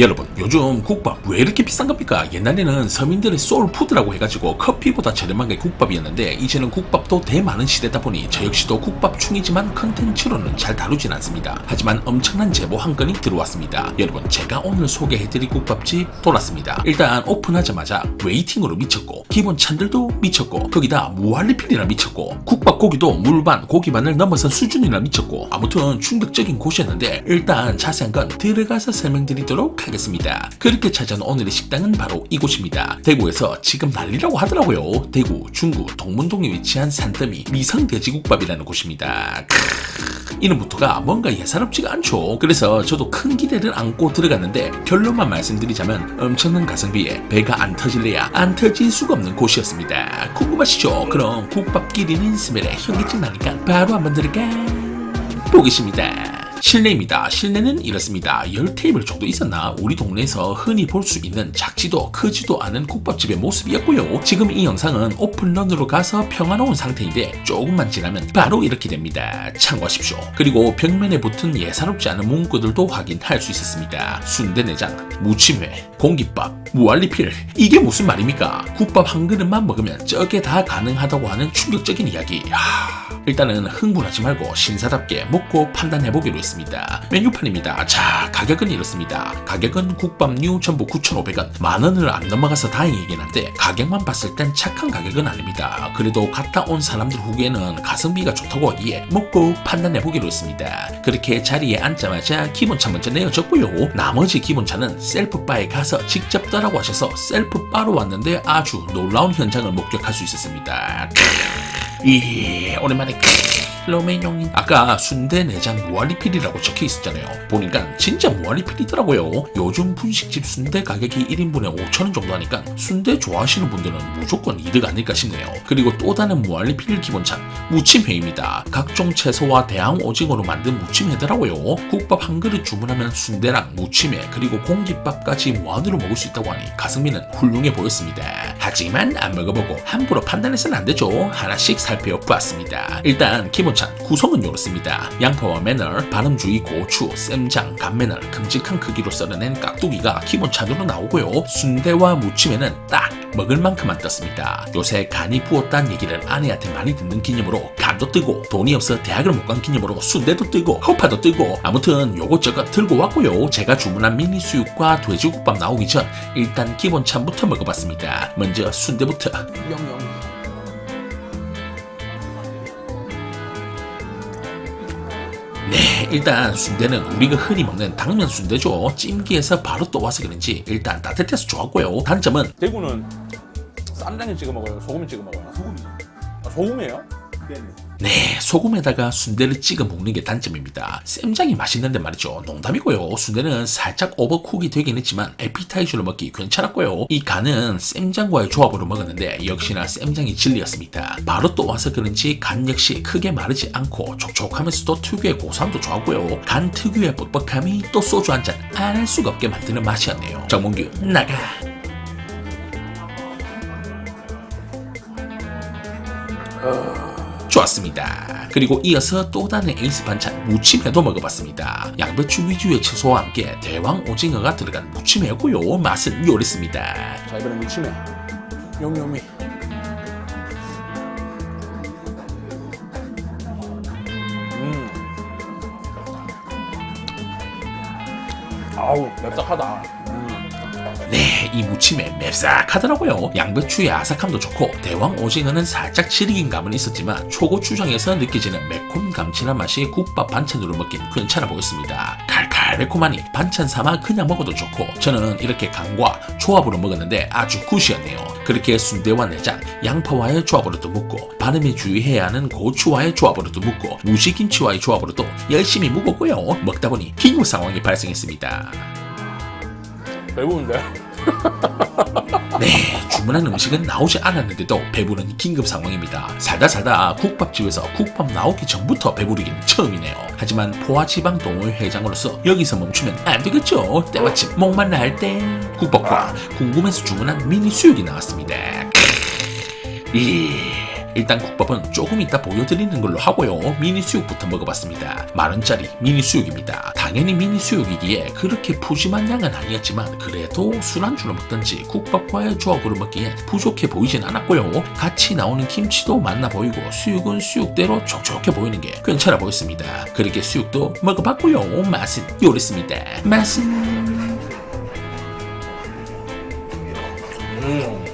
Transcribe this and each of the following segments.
여러분 요즘 국밥 왜 이렇게 비싼 겁니까? 옛날에는 서민들의 소울푸드라고 해가지고 커피보다 저렴한 게 국밥이었는데 이제는 국밥도 대많은 시대다 보니 저 역시도 국밥충이지만 컨텐츠로는 잘 다루진 않습니다. 하지만 엄청난 제보 한 건이 들어왔습니다. 여러분 제가 오늘 소개해드릴 국밥집 돌았습니다. 일단 오픈하자마자 웨이팅으로 미쳤고 기본 찬들도 미쳤고 거기다 무한리필이라 미쳤고 국밥 고기도 물반 고기반을 넘어선 수준이라 미쳤고 아무튼 충격적인 곳이었는데 일단 자세한 건 들어가서 설명드리도록 하겠습니다. 그렇게 찾아온 오늘의 식당은 바로 이곳입니다. 대구에서 지금 난리라고 하더라고요. 대구, 중구, 동문동에 위치한 산더미 미성돼지국밥이라는 곳입니다. 크으, 이름부터가 뭔가 예사롭지가 않죠. 그래서 저도 큰 기대를 안고 들어갔는데 결론만 말씀드리자면 엄청난 가성비에 배가 안 터질래야 안 터질 수가 없는 곳이었습니다. 궁금하시죠? 그럼 국밥 끼리는 스멜에 현기증 나니까 바로 한번 들어가 보겠습니다. 실내입니다. 실내는 이렇습니다. 열 테이블 정도 있었나? 우리 동네에서 흔히 볼 수 있는 작지도 크지도 않은 국밥집의 모습이었고요. 지금 이 영상은 오픈런으로 가서 평화로운 상태인데 조금만 지나면 바로 이렇게 됩니다. 참고하십시오. 그리고 벽면에 붙은 예사롭지 않은 문구들도 확인할 수 있었습니다. 순대내장, 무침회, 공깃밥, 무알리필 이게 무슨 말입니까? 국밥 한 그릇만 먹으면 저게 다 가능하다고 하는 충격적인 이야기. 하... 일단은 흥분하지 말고 신사답게 먹고 판단해보기로 했습니다. 메뉴판입니다. 자, 가격은 이렇습니다. 가격은 국밥류 전부 9,500원. 만 원을 안 넘어가서 다행이긴 한데 가격만 봤을 땐 착한 가격은 아닙니다. 그래도 갔다 온 사람들 후기에는 가성비가 좋다고 하기에 먹고 판단해보기로 했습니다. 그렇게 자리에 앉자마자 기본차 먼저 내어줬고요. 나머지 기본차는 셀프바에 가서 직접 따라고 하셔서 셀프바로 왔는데 아주 놀라운 현장을 목격할 수 있었습니다. 이 오랜만에 로메뇽 아까 순대 내장 무한리필이라고 적혀 있었잖아요. 보니까 진짜 무한리필이더라고요. 요즘 분식집 순대 가격이 1인분에 5천원 정도 하니까 순대 좋아하시는 분들은 무조건 이득 아닐까 싶네요. 그리고 또 다른 무한리필 기본찬 무침회입니다. 각종 채소와 대왕 오징어로 만든 무침회더라고요. 국밥 한 그릇 주문하면 순대랑 무침회 그리고 공깃밥까지 무한으로 먹을 수 있다고 하니 가성비는 훌륭해 보였습니다. 하지만 안 먹어보고 함부로 판단해서는 안 되죠. 하나씩 살펴보았습니다. 일단 기본 찬 구성은 이렇습니다. 양파와 매널, 바람주의 고추, 쌈장, 간매널 큼직한 크기로 썰어낸 깍두기가 기본찬으로 나오고요. 순대와 무침에는 딱 먹을 만큼만 떴습니다. 요새 간이 부었다는 얘기를 아내한테 많이 듣는 기념으로 간도 뜨고 돈이 없어 대학을 못 간 기념으로 순대도 뜨고 허파도 뜨고 아무튼 요것저것 들고 왔고요. 제가 주문한 미니 수육과 돼지국밥 나오기 전 일단 기본 찬부터 먹어봤습니다. 먼저 순대부터. 영영 네, 일단 순대는 우리가 흔히 먹는 당면 순대죠. 찜기에서 바로 떠와서 그런지 일단 따뜻해서 좋았고요. 단점은 대구는 쌈장에 찍어 먹어요? 소금에 찍어 먹어요? 소금이요. 아, 소금이에요? 네, 소금에다가 순대를 찍어 먹는 게 단점입니다. 쌈장이 맛있는데 말이죠. 농담이고요. 순대는 살짝 오버쿡이 되긴 했지만 에피타이저로 먹기 괜찮았고요. 이 간은 쌈장과의 조합으로 먹었는데 역시나 쌈장이 진리였습니다. 바로 또 와서 그런지 간 역시 크게 마르지 않고 촉촉하면서도 특유의 고소함도 좋았고요. 간 특유의 뻑뻑함이 또 소주 한 잔 안 할 수가 없게 만드는 맛이었네요. 정몽규 나가. 좋았습니다. 그리고 이어서 또 다른 에이스 반찬 무침회도 먹어봤습니다. 양배추 위주의 채소와 함께 대왕 오징어가 들어간 무침회고요. 맛은 요랬습니다. 자 이번에 무침에 요미요미 음 아우 맵싹하다 네, 이 무침에 맵싹하더라고요. 양배추의 아삭함도 좋고 대왕 오징어는 살짝 질긴 감은 있었지만 초고추장에서 느껴지는 매콤 감칠한 맛이 국밥 반찬으로 먹긴 괜찮아 보였습니다. 칼칼 매콤하니 반찬 삼아 그냥 먹어도 좋고 저는 이렇게 간과 조합으로 먹었는데 아주 굿이었네요. 그렇게 순대와 내장, 양파와의 조합으로도 먹고 발음에 주의해야 하는 고추와의 조합으로도 먹고 무시김치와의 조합으로도 열심히 먹었고요. 먹다 보니 기후 상황이 발생했습니다. 배부른데? 네, 주문한 음식은 나오지 않았는데도 배부른 긴급 상황입니다. 살다 살다 국밥집에서 국밥 나오기 전부터 배부르긴 처음이네요. 하지만 포화지방 동호회 회장으로서 여기서 멈추면 안 되겠죠. 때마침 목만 나을 때 국밥과 궁금해서 주문한 미니 수육이 나왔습니다. 이 일단 국밥은 조금 이따 보여드리는 걸로 하고요. 미니 수육부터 먹어봤습니다. 만원짜리 미니 수육입니다. 당연히 미니 수육이기에 그렇게 푸짐한 양은 아니었지만 그래도 술안주로 먹든지 국밥과의 조합으로 먹기엔 부족해 보이진 않았고요. 같이 나오는 김치도 맛나 보이고 수육은 수육대로 촉촉해 보이는 게 괜찮아 보였습니다. 그렇게 수육도 먹어봤고요. 맛은 요랬습니다. 맛은 음.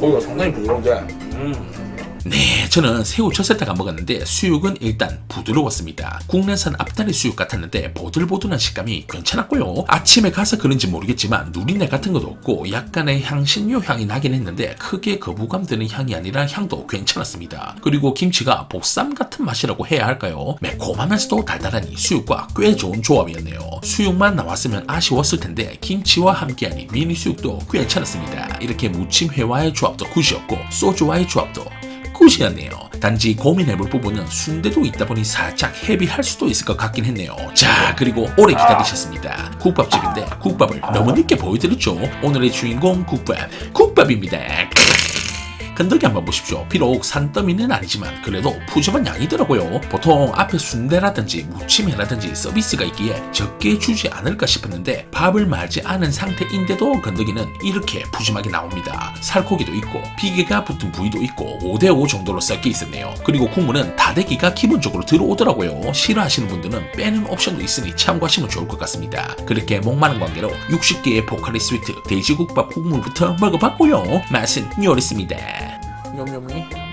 고기가 상당히 부드러운데. 음. 네, 저는 새우 젓에다가 먹었는데 수육은 일단 부드러웠습니다. 국내산 앞다리 수육 같았는데 보들보들한 식감이 괜찮았고요. 아침에 가서 그런지 모르겠지만 누린내 같은 것도 없고 약간의 향신료 향이 나긴 했는데 크게 거부감 드는 향이 아니라 향도 괜찮았습니다. 그리고 김치가 보쌈 같은 맛이라고 해야 할까요? 매콤하면서도 달달하니 수육과 꽤 좋은 조합이었네요. 수육만 나왔으면 아쉬웠을 텐데 김치와 함께하니 미니 수육도 괜찮았습니다. 이렇게 무침 회와의 조합도 굿이었고 소주와의 조합도 굿이었네요. 단지 고민해볼 부분은 순대도 있다 보니 살짝 헤비할 수도 있을 것 같긴 했네요. 자, 그리고 오래 기다리셨습니다. 국밥집인데 국밥을 너무 늦게 보여드렸죠. 오늘의 주인공 국밥, 국밥입니다. 건더기 한번 보십시오. 비록 산더미는 아니지만 그래도 푸짐한 양이더라고요. 보통 앞에 순대라든지 무침이라든지 서비스가 있기에 적게 주지 않을까 싶었는데 밥을 말지 않은 상태인데도 건더기는 이렇게 푸짐하게 나옵니다. 살코기도 있고 비계가 붙은 부위도 있고 5대5 정도로 섞여 있었네요. 그리고 국물은 다대기가 기본적으로 들어오더라고요. 싫어하시는 분들은 빼는 옵션도 있으니 참고하시면 좋을 것 같습니다. 그렇게 목마른 관계로 60개의 포카리 스위트 돼지국밥 국물부터 먹어봤고요. 맛은 요랬습니다. Germany.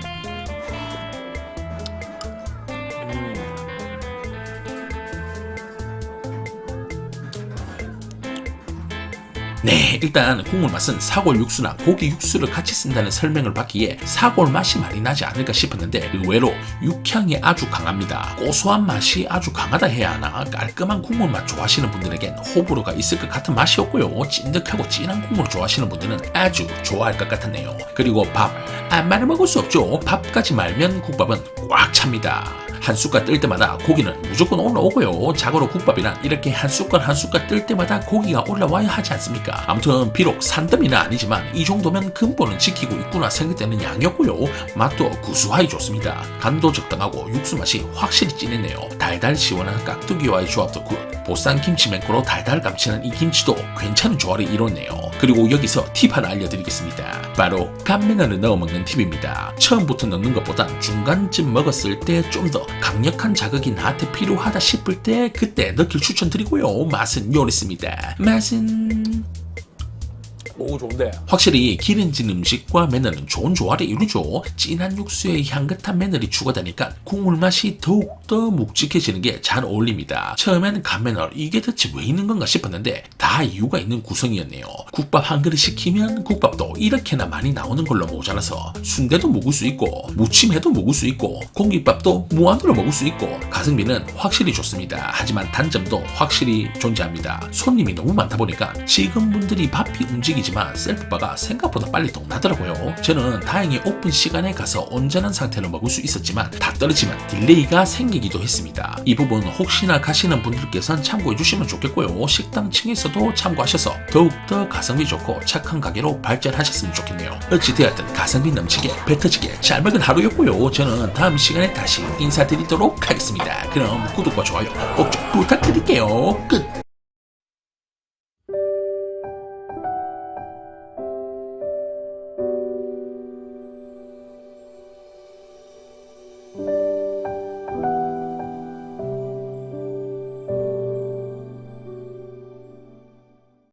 네, 일단 국물 맛은 사골 육수나 고기 육수를 같이 쓴다는 설명을 받기에 사골 맛이 많이 나지 않을까 싶었는데 의외로 육향이 아주 강합니다. 고소한 맛이 아주 강하다 해야 하나 깔끔한 국물 맛 좋아하시는 분들에겐 호불호가 있을 것 같은 맛이었고요. 찐득하고 진한 국물 좋아하시는 분들은 아주 좋아할 것 같았네요. 그리고 밥, 안 말아 먹을 수 없죠. 밥까지 말면 국밥은 꽉 찹니다. 한 숟갈 뜰 때마다 고기는 무조건 올라오고요. 자고로 국밥이란 이렇게 한 숟갈 한 숟갈 뜰 때마다 고기가 올라와야 하지 않습니까? 아무튼 비록 산더미는 아니지만 이 정도면 근본은 지키고 있구나 생각되는 양이었고요. 맛도 구수하기 좋습니다. 간도 적당하고 육수 맛이 확실히 진했네요. 달달 시원한 깍두기와의 조합도 굿. 보쌈 김치 맹고로 달달 감치는 이 김치도 괜찮은 조화를 이뤘네요. 그리고 여기서 팁 하나 알려드리겠습니다. 바로 간면을 넣어 먹는 팁입니다. 처음부터 넣는 것보단 중간쯤 먹었을 때 좀 더 강력한 자극이 나한테 필요하다 싶을 때 그때 넣길 추천드리고요. 맛은 요랬습니다. 맛은 너무 좋은데. 확실히 기름진 음식과 매너는 좋은 조화를 이루죠. 진한 육수에 향긋한 매너이 추가되니까 국물 맛이 더욱더 묵직해지는 게 잘 어울립니다. 처음에는 간매너 이게 대체 왜 있는 건가 싶었는데 다 이유가 있는 구성이었네요. 국밥 한 그릇 시키면 국밥도 이렇게나 많이 나오는 걸로 모자라서 순대도 먹을 수 있고 무침해도 먹을 수 있고 공깃밥도 무한으로 먹을 수 있고 가성비는 확실히 좋습니다. 하지만 단점도 확실히 존재합니다. 손님이 너무 많다 보니까 직원분들이 바삐 움직이 지만 셀프바가 생각보다 빨리 동나더라고요. 저는 다행히 오픈 시간에 가서 온전한 상태로 먹을 수 있었지만 다 떨어지면 딜레이가 생기기도 했습니다. 이 부분 혹시나 가시는 분들께선 참고해 주시면 좋겠고요. 식당 층에서도 참고하셔서 더욱더 가성비 좋고 착한 가게로 발전하셨으면 좋겠네요. 어찌되었든 가성비 넘치게 배 터지게 잘 먹은 하루였고요. 저는 다음 시간에 다시 인사드리도록 하겠습니다. 그럼 구독과 좋아요 꼭 좀 부탁드릴게요. 끝!